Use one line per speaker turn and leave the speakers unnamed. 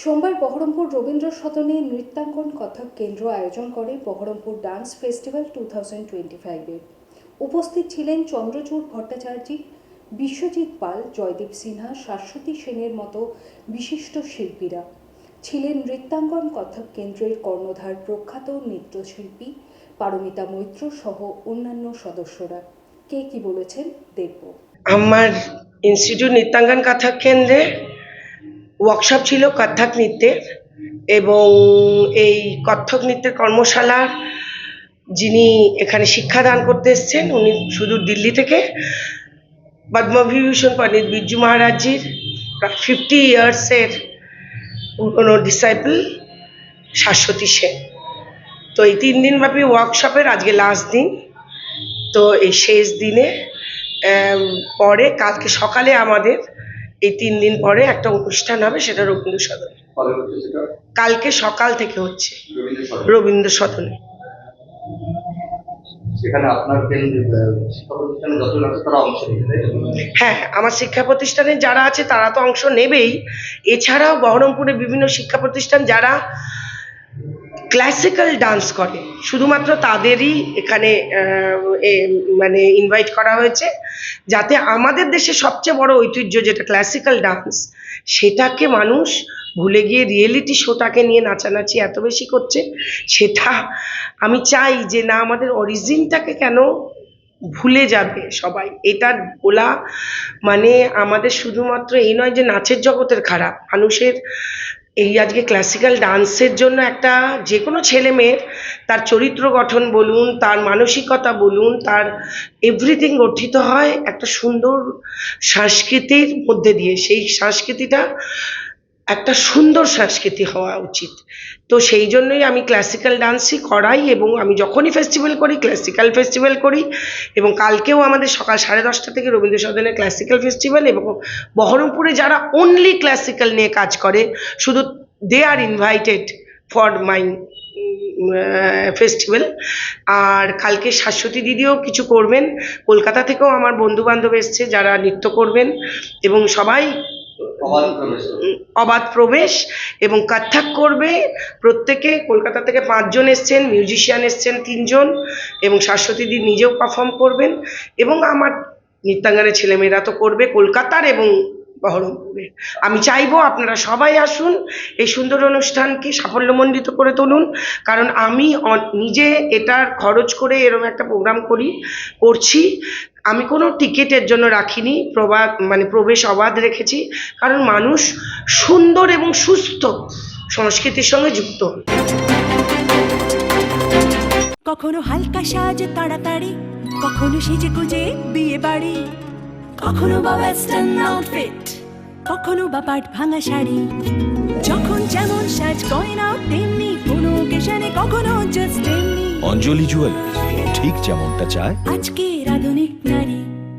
সোমবার বহরমপুর রবীন্দ্র সদনে নৃত্যাঙ্গন কথক কেন্দ্র আয়োজন করে Baharampur dance festival two thousand twenty ফাইভে। উপস্থিত ছিলেন চন্দ্রচূড় ভট্টাচার্য, বিশ্বজিৎ পাল, জয়দীপ সিনহা, শাশ্বতী সেনের মতো বিশিষ্ট শিল্পীরা। ছিলেন নৃত্যাঙ্গন কথক কেন্দ্রের কর্ণধার প্রখ্যাত নৃত্যশিল্পী পারমিতা মৈত্র সহ অন্যান্য সদস্যরা। কে কি বলেছেন দেখব।
আমার ইনস্টিটিউট নৃত্যাঙ্গন কথক কেন্দ্রে ওয়ার্কশপ ছিল কত্থক নৃত্যের এবং এই কত্থক নৃত্যের কর্মশালার যিনি এখানে শিক্ষাদান করতে এসছেন, উনি শুধু দিল্লি থেকে। পদ্মবিভূষণ পণ্ডিত বিরজু মহারাজজির ফিফটি ইয়ার্সের পুরনো ডিসাইপল শাশ্বতী সেন। তো এই তিন দিনব্যাপী ওয়ার্কশপের আজকে লাস্ট দিন। তো এই শেষ দিনে পরে কালকে সকালে আমাদের এই তিন দিন পরে একটা অনুষ্ঠান হবে সেটা রবীন্দ্র সদনে কালকে সকাল থেকে হচ্ছে।
রবীন্দ্র সদন।
হ্যাঁ আমার শিক্ষা প্রতিষ্ঠানে যারা আছে তারা তো অংশ নেবেই। এছাড়াও বহরমপুরে বিভিন্ন শিক্ষা প্রতিষ্ঠান যারা ক্লাসিক্যাল ডান্স করে। শুধুমাত্র তাদেরই এখানে মানে ইনভাইট করা হয়েছে। যাতে আমাদের দেশে সবচেয়ে বড় ঐতিহ্য যেটা ক্লাসিক্যাল ডান্স সেটাকে মানুষ ভুলে গিয়ে রিয়েলিটি শোটাকে নিয়ে নাচানাচি এত বেশি করছে। সেটা আমি চাই যে না, আমাদের অরিজিনটাকে কেন ভুলে যাবে সবাই। এটা বলা মানে আমাদের শুধুমাত্র এই নয় যে নাচের জগতের খারাপ। মানুষের এই আজকে ক্লাসিক্যাল ডান্সের জন্য একটা যে কোনো ছেলে মেয়ের তার চরিত্র গঠন বলুন, তার মানসিকতা বলুন, তার এভরিথিং গঠিত হয় একটা সুন্দর সংস্কৃতির মধ্যে দিয়ে। সেই সংস্কৃতিটা একটা সুন্দর সংস্কৃতি হওয়া উচিত। তো সেই জন্যই আমি ক্লাসিক্যাল ডান্সই করাই এবং আমি যখনই ফেস্টিভ্যাল করি ক্লাসিক্যাল ফেস্টিভ্যাল করি এবং কালকেও আমাদের সকাল সাড়ে দশটা থেকে রবীন্দ্র সদনে ক্লাসিক্যাল ফেস্টিভ্যাল এবং বহরমপুরে যারা অনলি ক্লাসিক্যাল নিয়ে কাজ করে, শুধু they are invited for my festival আর কালকে শাশ্বতী দিদিও কিছু করবেন। কলকাতা থেকেও আমার বন্ধু বান্ধব এসছে যারা নৃত্য করবেন এবং সবাই
অবাধ প্রবেশ
এবং কত্থক করবে। প্রত্যেকে কলকাতা থেকে পাঁচজন এসছেন, মিউজিশিয়ান এসছেন তিনজন এবং শাশ্বতীদি নিজেও পারফর্ম করবেন এবং আমার নৃত্যাঙ্গনের ছেলেমেয়েরা তো করবে কলকাতার এবং বহরমপুরে আমি চাইব আপনারা সবাই আসুন, এই সুন্দর অনুষ্ঠানকে সাফল্যমণ্ডিত করে তুলুন, কারণ আমি নিজে এটার খরচ করে এরকম একটা প্রোগ্রাম করি, করছি। আমি কোনো টিকিটের জন্য রাখিনি প্রবাদ মানে প্রবেশ অবাধ রেখেছি কারণ মানুষ সুন্দর এবং সুস্থ সংস্কৃতির সঙ্গে যুক্ত।
কখনো হালকা সাজ তাড়াতাড়ি কখনো সেজে গুজে বিয়ে বাড়ি কখনো বা ওয়েস্টার্ন আউটফিট কখনো বা পাট ভাঙা শাড়ি। যখন যেমন সাজ গয়না তেমনি কোনো ওকেশনে কখনো জাস্ট তেমনি।
অঞ্জলি জুয়েলার্স ঠিক যেমনটা চায়।
আজকের आधुनिक नारी